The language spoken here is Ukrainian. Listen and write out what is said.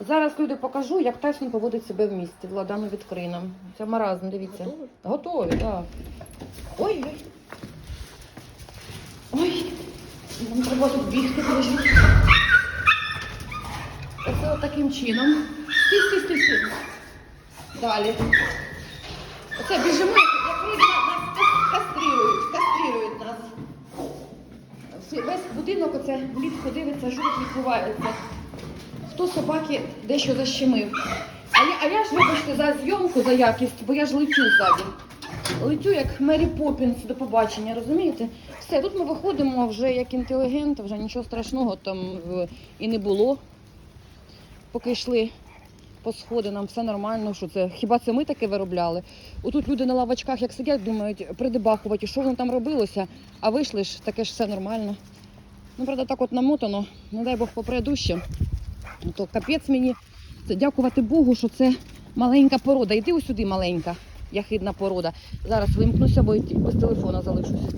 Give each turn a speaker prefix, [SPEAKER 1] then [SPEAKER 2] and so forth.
[SPEAKER 1] Зараз люди покажу, як Тайсон поводить себе в місті. Владану відкрий нам. Це маразм, дивіться.
[SPEAKER 2] Готові?
[SPEAKER 1] Готові, так. Ой, ой. Ой. Нам треба тут бігти, подожди. Оце от таким чином. Стій, стій, стій, стій. Далі. Оце біжимо, як, як нас кас- кастрірують, кастрірують нас. Весь будинок оце влітку дивиться, тут відбувається. Хто собаки дещо защемив. А я, а я ж, вибачте, за зйомку, за якість, бо я ж летю ззаді. Летю як Мері Поппінс до побачення, розумієте? Все, тут ми виходимо вже як інтелігент, вже нічого страшного там і не було. Поки йшли по сходинам, все нормально. Що це? Хіба це ми таке виробляли? Отут люди на лавочках, як сидять, думають, придебахувати, що воно там робилося, а вийшли ж, таке ж все нормально. Ну, правда, так от намотано, не дай Бог попреду ще. Ну, То капець мені. Це дякувати Богу, що це маленька порода. Іди ось сюди маленька, яхидна порода. Зараз вимкнуся, бо без телефона залишусь.